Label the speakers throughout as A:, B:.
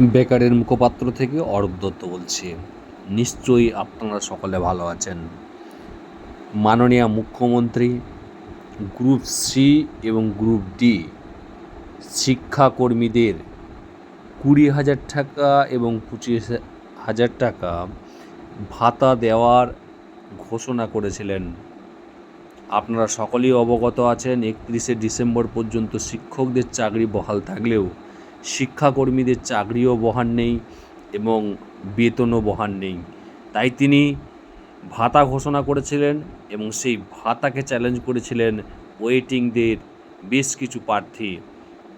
A: বেকারের মুখপাত্র থেকে অরূপ দত্ত বলছি। নিশ্চয়ই আপনারা সকলে ভালো আছেন। মাননীয় মুখ্যমন্ত্রী, গ্রুপ সি এবং গ্রুপ ডি শিক্ষাকর্মীদের কুড়ি হাজার টাকা এবং পঁচিশ হাজার টাকা ভাতা দেওয়ার ঘোষণা করেছিলেন। আপনারা সকলেই অবগত আছেন, একত্রিশে ডিসেম্বর পর্যন্ত শিক্ষকদের চাকরি বহাল থাকলেও শিক্ষাকর্মীদের চাকরিও বহাল নেই এবং বেতনও বহাল নেই। তাই তিনি ভাতা ঘোষণা করেছিলেন এবং সেই ভাতাকে চ্যালেঞ্জ করেছিলেন ওয়েটিংদের বেশ কিছু প্রার্থী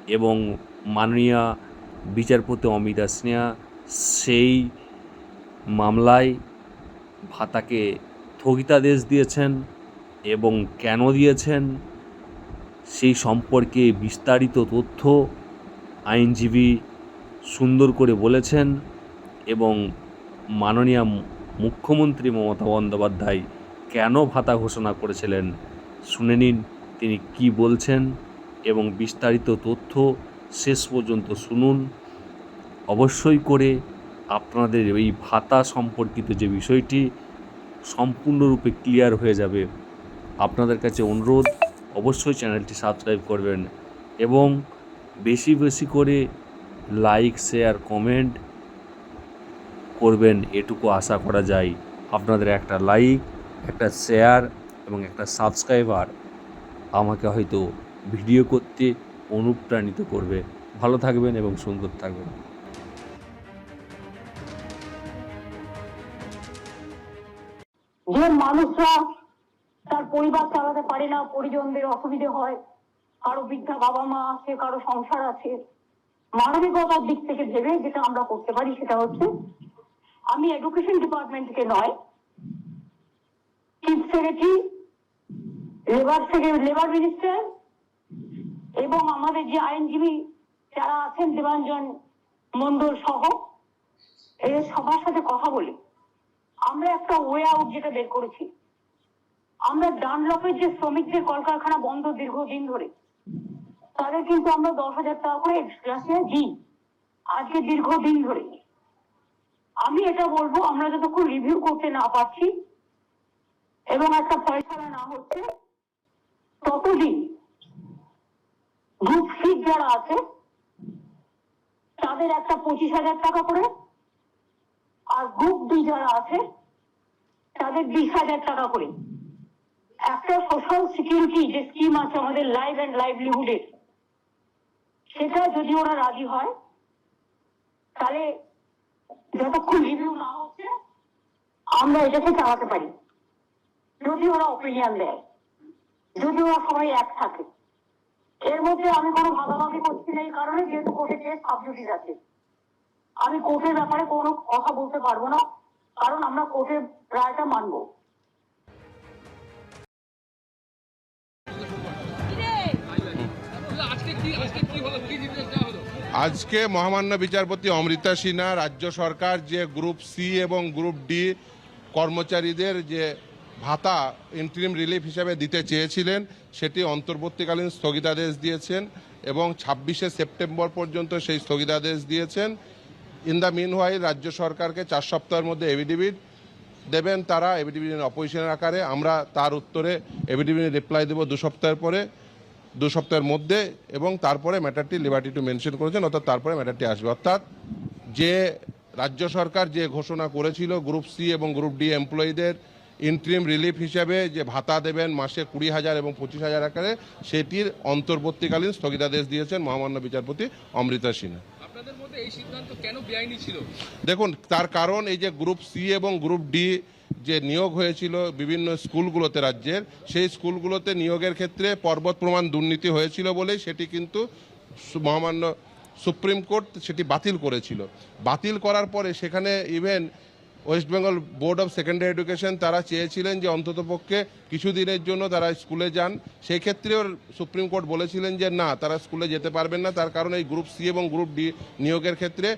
A: এবং মাননীয় বিচারপতি অমিতা স্নেহা সেই মামলায় ভাতাকে স্থগিতাদেশ দিয়েছেন এবং কেন দিয়েছেন সেই সম্পর্কে বিস্তারিত তথ্য আইনজীবী সুন্দর করে বলেছেন এবং মাননীয় মুখ্যমন্ত্রী মমতা বন্দ্যোপাধ্যায় কেন ভাতা ঘোষণা করেছিলেন শুনে নিন তিনি কি বলছেন এবং বিস্তারিত তথ্য শেষ পর্যন্ত শুনুন। অবশ্যই করে আপনাদের এই ভাতা সম্পর্কিত যে বিষয়টি সম্পূর্ণরূপে ক্লিয়ার হয়ে যাবে। আপনাদের কাছে অনুরোধ, অবশ্যই চ্যানেলটি সাবস্ক্রাইব করবেন এবং বেশি বেশি করে লাইক শেয়ার কমেন্ট করবেন। এটুকু আশা করা যায় আপনাদের একটা লাইক একটা শেয়ার এবং একটা সাবস্ক্রাইবার আমাকে হয়তো ভিডিও করতে অনুপ্রাণিত করবে। ভালো থাকবেন এবং সুন্দর থাকবেন।
B: যে মানুষরা তার পরিবার চালাতে পারে না, পরিজনদের অসুবিধে হয়। কারও বৃদ্ধা বাবা মা আছে, কারও সংসার আছে, মানবিকতার দিক থেকে ভেবে যেটা আমরা করতে পারি সেটা হচ্ছে আমি এডুকেশন ডিপার্টমেন্ট থেকে নয় চিফ সেক্রেটারি লেবার থেকে লেবার মিনিস্টার এবং আমাদের যে আইনজীবী যারা আছেন, দেবাঞ্জন মন্ডল সহ এদের সবার সাথে কথা বলি আমরা একটা ওয়ে আউট যেটা বের করেছি। আমরা ডানলপের যে শ্রমিকদের কলকারখানা বন্ধ দীর্ঘদিন ধরে তাদের কিন্তু আমরা দশ হাজার টাকা করে এক্সট্রা দিই আজকে দীর্ঘদিন ধরে। আমি এটা বলব, আমরা যতক্ষণ রিভিউ করতে না পারছি এবং একটা ফয়সলা না হচ্ছে, ততদিন গ্রুপ সি যারা আছে, তাদের একটা পঁচিশ হাজার টাকা করে আর গ্রুপ ডি যারা আছে, তাদের বিশ হাজার টাকা করে। একটা সোশ্যাল সিকিউরিটি যে স্কিম আছে আমাদের লাইফ অ্যান্ড লাইভলিহুডের সেটা যদি ওরা রাজি হয়, তাহলে যতক্ষণ রিভিউ না হচ্ছে, আমরা এটাকে চালাতে পারি। যদি ওরা ওপিনিয়ন দেয়, যদি ওরা সবাই এক থাকে। এর মধ্যে আমি কোনো ভাগাভাগি করছি না, এই কারণে যেহেতু কোর্টে কেস সাবজুডিস আছে। আমি কোর্টের ব্যাপারে কোনো কথা বলতে পারব না, কারণ আমরা কোর্টের রায়টা মানবো।
C: আজকে
D: মহামান্য বিচারপতি অমৃতা সিনহা, রাজ্য সরকার যে গ্রুপ সি এবং গ্রুপ ডি কর্মচারীদের যে ভাতা ইন্টারিম রিলিফ হিসাবে দিতে চেয়েছিলেন, সেটি অন্তর্বর্তীকালীন স্থগিতাদেশ দিয়েছেন এবং ছাব্বিশে সেপ্টেম্বর পর্যন্ত সেই স্থগিতাদেশ দিয়েছেন। ইন দ্য মিন হোয়াইল রাজ্য সরকারকে চার সপ্তাহের মধ্যে এভিডেভিট দেবেন তারা এভিডেভিট অপোজিশনের আকারে। আমরা তার উত্তরে এভিডেভিট রিপ্লাই দেবো দু সপ্তাহের পরে। দু সপ্তাহের মধ্যে এবং তারপরে ম্যাটারটি লিবার্টি টু মেনশন করেছেন অর্থাৎ তারপরে ম্যাটারটি আসবে। অর্থাৎ যে রাজ্য সরকার যে ঘোষণা করেছিল গ্রুপ সি এবং গ্রুপ ডি এমপ্লয়ীদের ইন্ট্রিম রিলিফ হিসাবে যে ভাতা দেবেন মাসে কুড়ি হাজার এবং পঁচিশ হাজার আকারে সেটির অন্তর্বর্তীকালীন স্থগিতাদেশ দিয়েছেন মহামান্য বিচারপতি অমৃতা সিনহা।
C: আপনাদের মধ্যে এই সিদ্ধান্ত কেন বেআইনি ছিল?
D: দেখুন তার কারণ এই যে গ্রুপ সি এবং গ্রুপ ডি যে নিয়োগ হয়েছিল বিভিন্ন স্কুলগুলোতে রাজ্যের, সেই স্কুলগুলোতে নিয়োগের ক্ষেত্রে পর্বত প্রমাণ দুর্নীতি হয়েছিল বলেই সেটি কিন্তু মহামান্য সুপ্রিম কোর্ট সেটি বাতিল করেছিল। বাতিল করার পরে সেখানে even West Bengal board of secondary education তারা চেয়েছিলেন যে অন্ততপক্ষে কিছু দিনের জন্য তারা স্কুলে যান। সেই ক্ষেত্রেও সুপ্রিম কোর্ট বলেছিলেন যে না, তারা স্কুলে যেতে পারবেন না। তার কারণ এই গ্রুপ সি এবং গ্রুপ ডি নিয়োগের ক্ষেত্রে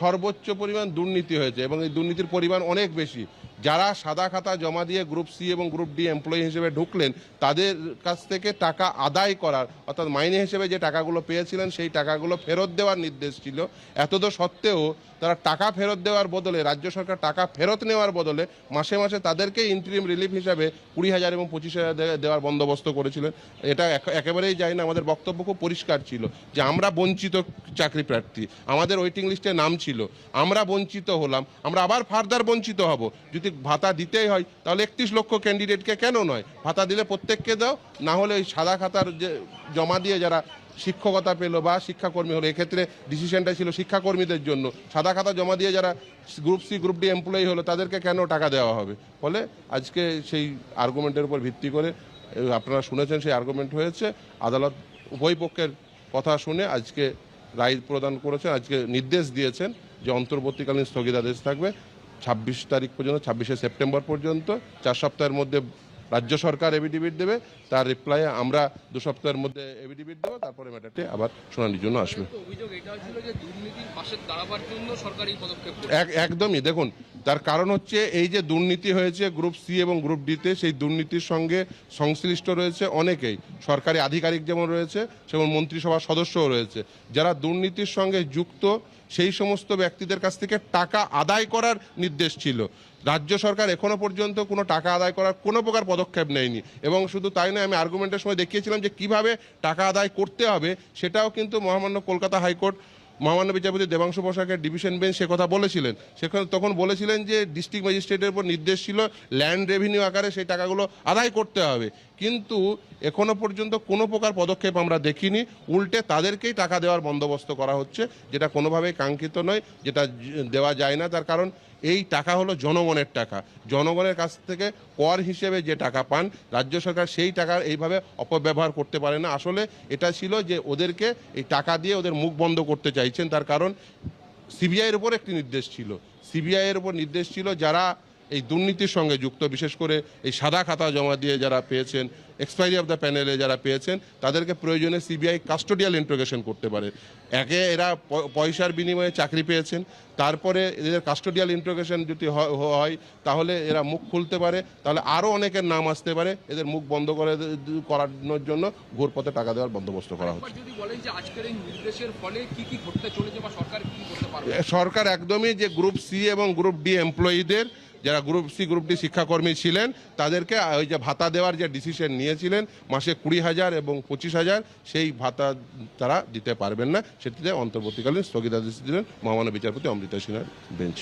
D: সর্বোচ্চ পরিমাণ দুর্নীতি হয়েছে এবং এই দুর্নীতির পরিমাণ অনেক বেশি। যারা সাদা খাতা জমা দিয়ে গ্রুপ সি এবং গ্রুপ ডি এমপ্লয়ি হিসেবে ঢুকলেন, তাদের কাছ থেকে টাকা আদায় করার, অর্থাৎ মাইনে হিসেবে যে টাকাগুলো পেয়েছিলেন, সেই টাকাগুলো ফেরত দেওয়ার নির্দেশ ছিল। এতদ সত্ত্বেও তারা টাকা ফেরত দেওয়ার বদলে, রাজ্য সরকার টাকা ফেরত নেওয়ার বদলে মাসে মাসে তাদেরকে ইন্টারিম রিলিফ হিসাবে কুড়ি হাজার এবং পঁচিশ হাজার দেওয়ার বন্দোবস্ত করেছিলেন। এটা একেবারেই যায় না, আমাদের বক্তব্য খুব পরিষ্কার ছিল যে আমরা বঞ্চিত চাকরি প্রার্থী। আমাদের ওয়েটিং লিস্টে নাম ছিল, আমরা বঞ্চিত হলাম, আমরা আবার ফার্দার বঞ্চিত হব। যদি ভাতা দিতেই হয়, তাহলে একত্রিশ লক্ষ ক্যান্ডিডেটকে কেন নয়? ভাতা দিলে প্রত্যেককে দাও, না হলে ওই সাদা খাতার যে জমা দিয়ে যারা শিক্ষকতা পেল বা শিক্ষাকর্মী হলো, এক্ষেত্রে ডিসিশনটা ছিল শিক্ষাকর্মীদের জন্য। সাদা খাতা জমা দিয়ে যারা group C group D employee হলো, তাদেরকে কেন টাকা দেওয়া হবে? ফলে আজকে সেই আর্গুমেন্টের উপর ভিত্তি করে আপনারা শুনেছেন সেই আর্গুমেন্ট হয়েছে, আদালত উভয় পক্ষের কথা শুনে আজকে রায় প্রদান করেছেন, আজকে নির্দেশ দিয়েছেন যে অন্তর্বর্তীকালীন স্থগিতাদেশ থাকবে। ছাব্বিশ তারিখ পর্যন্ত ছাব্বিশে সেপ্টেম্বর পর্যন্ত চার সপ্তাহের মধ্যে রাজ্য সরকার এভিডিভিট দেবে তার রিপ্লাই আমরা দু সপ্তাহের মধ্যে এভিডিভিট দেবো তারপরে ম্যাটারটি আবার শুনানির জন্য আসবে। একদমই দেখুন তার কারণ হচ্ছে এই যে দুর্নীতি হয়েছে গ্রুপ সি এবং গ্রুপ ডিতে সেই দুর্নীতির সঙ্গে সংশ্লিষ্ট রয়েছে অনেকেই। সরকারি আধিকারিক যেমন রয়েছে, সেমন মন্ত্রিসভার সদস্যও রয়েছে। যারা দুর্নীতির সঙ্গে যুক্ত, সেই সমস্ত ব্যক্তিদের কাছ থেকে টাকা আদায় করার নির্দেশ ছিল। রাজ্য সরকার এখনও পর্যন্ত কোনো টাকা আদায় করার কোনো প্রকার পদক্ষেপ নেয়নি। এবং শুধু তাই নয়, আমি আর্গুমেন্টের সময় দেখিয়েছিলাম যে কীভাবে টাকা আদায় করতে হবে, সেটাও কিন্তু মহামান্য কলকাতা হাইকোর্ট মহামান্য বিচারপতি দেবাংশু বসাকের ডিভিশন বেঞ্চ সে কথা বলেছিলেন। সেখানে তখন বলেছিলেন যে ডিস্ট্রিক্ট ম্যাজিস্ট্রেটের উপর নির্দেশ ছিল ল্যান্ড রেভিনিউ আকারে সেই টাকাগুলো আদায় করতে হবে। কিন্তু এখনও পর্যন্ত কোনো প্রকার পদক্ষেপ আমরা দেখিনি। উল্টে তাদেরকেই টাকা দেওয়ার বন্দোবস্ত করা হচ্ছে, যেটা কোনোভাবেই কাঙ্ক্ষিত নয়, যেটা দেওয়া যায় না। তার কারণ এই টাকা হলো জনগণের টাকা। জনগণের কাছ থেকে কর হিসেবে যে টাকা পান, রাজ্য সরকার সেই টাকা এইভাবে অপব্যবহার করতে পারে না। আসলে এটা ছিল যে ওদেরকে এই টাকা দিয়ে ওদের মুখ বন্ধ করতে চাইছেন। তার কারণ সিবিআইয়ের উপর একটি নির্দেশ ছিল। সিবিআইয়ের উপর নির্দেশ ছিল যারা এই দুর্নীতির সঙ্গে যুক্ত বিশেষ করে এই সাদা খাতা জমা দিয়ে যারা পেয়েছেন এক্সপায়ারি অফ দ্য প্যানেলে যারা পেয়েছেন তাদেরকে প্রয়োজনে সিবিআই কাস্টোডিয়াল ইন্ট্রোগেশন করতে পারে। একে এরা পয়সার বিনিময়ে চাকরি পেয়েছেন তারপরে এদের কাস্টোডিয়াল ইন্ট্রোগেশন যদি হয়- তাহলে এরা মুখ খুলতে পারে তাহলে আরও অনেকের নাম আসতে পারে এদের মুখ বন্ধ করে করানোর জন্য ঘুরপথে টাকা দেওয়ার বন্দোবস্ত করা হচ্ছে। সরকার একদমই যে গ্রুপ সি এবং গ্রুপ ডি এমপ্লয়ীদের যারা গ্রুপ সি গ্রুপ ডি শিক্ষাকর্মী ছিলেন, তাদেরকে ওই যে ভাতা দেওয়ার যে ডিসিশন নিয়েছিলেন, মাসে কুড়ি হাজার এবং পঁচিশ হাজার, সেই ভাতা তারা দিতে পারবেন না। সেটিতে অন্তর্বর্তীকালীন স্থগিতাদেশ দিলেন মহামান্য বিচারপতি অমৃতা সিনহার বেঞ্চ।